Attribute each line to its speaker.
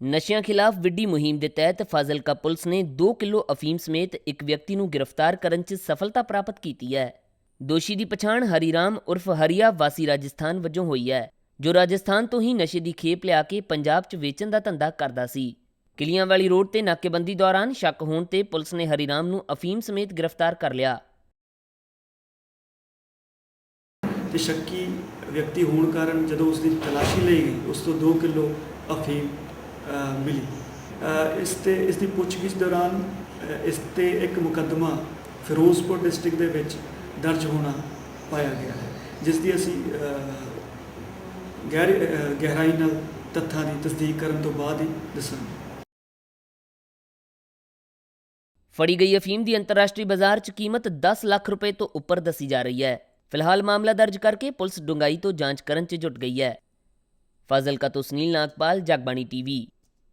Speaker 1: ਨਸ਼ਿਆਂ ਖਿਲਾਫ ਵਿੱਢੀ ਮੁਹਿੰਮ ਦੇ ਤਹਿਤ ਫਾਜ਼ਿਲਕਾ ਪੁਲਿਸ ਨੇ 2 ਕਿਲੋ ਅਫੀਮ ਸਮੇਤ ਇੱਕ ਵਿਅਕਤੀ ਨੂੰ ਗ੍ਰਿਫਤਾਰ ਕਰਨ 'ਚ ਸਫਲਤਾ ਪ੍ਰਾਪਤ ਕੀਤੀ ਹੈ। ਦੋਸ਼ੀ ਦੀ ਪਛਾਣ ਹਰੀਰਾਮ ਉਰਫ ਹਰੀਆ ਵਾਸੀ ਰਾਜਸਥਾਨ ਵਜੋਂ ਹੋਈ ਹੈ, ਜੋ ਰਾਜਸਥਾਨ ਤੋਂ ਹੀ ਨਸ਼ੇ ਦੀ ਖੇਪ ਲਿਆ ਕੇ ਪੰਜਾਬ 'ਚ ਵੇਚਣ ਦਾ ਧੰਦਾ ਕਰਦਾ ਸੀ। ਕਿਲੀਆਂ ਵਾਲੀ ਰੋਡ ਤੇ ਨਾਕੇਬੰਦੀ ਦੌਰਾਨ ਸ਼ੱਕ ਹੋਣ ਤੇ ਪੁਲਿਸ ਨੇ ਹਰੀਰਾਮ ਨੂੰ ਅਫੀਮ ਸਮੇਤ ਗ੍ਰਿਫਤਾਰ ਕਰ ਲਿਆ।
Speaker 2: ਤੇ ਸ਼ੱਕੀ ਵਿਅਕਤੀ ਹੋਣ ਕਾਰਨ ਜਦੋਂ ਉਸ ਦੀ ਤਲਾਸ਼ੀ ਲਈ ਗਈ, ਉਸ ਤੋਂ 2 ਕਿਲੋ ਅਫੀਮ ਮਿਲੀ। ਇਸ ਤੇ, ਇਸ ਦੀ ਪੁੱਛਗਿੱਛ ਦੌਰਾਨ ਇਸ ਤੇ ਇੱਕ ਮੁਕੱਦਮਾ ਫਿਰੋਜ਼ਪੁਰ ਡਿਸਟ੍ਰਿਕਟ ਦੇ ਵਿੱਚ ਦਰਜ ਹੋਣਾ ਪਾਇਆ ਗਿਆ ਹੈ, ਜਿਸ ਦੀ ਅਸੀਂ ਗਹਿਰਾਈ ਨਾਲ ਤੱਥਾਂ ਦੀ ਤਸਦੀਕ ਕਰਨ ਤੋਂ ਬਾਅਦ ਹੀ ਦੱਸਾਂਗੇ।
Speaker 1: ਫੜੀ ਗਈ ਅਫੀਮ ਦੀ ਅੰਤਰਰਾਸ਼ਟਰੀ ਬਾਜ਼ਾਰ 'ਚ ਕੀਮਤ 10 ਲੱਖ ਰੁਪਏ ਤੋਂ ਉੱਪਰ ਦੱਸੀ ਜਾ ਰਹੀ ਹੈ। ਫਿਲਹਾਲ ਮਾਮਲਾ ਦਰਜ ਕਰਕੇ ਪੁਲਿਸ ਡੂੰਘਾਈ ਤੋਂ ਜਾਂਚ ਕਰਨ 'ਚ ਜੁਟ ਗਈ ਹੈ। ਫਾਜ਼ਿਲਕਾ ਤੋਂ ਸੁਨੀਲ ਨਾਗਪਾਲ, ਜਗਬਾਣੀ ਟੀਵੀ।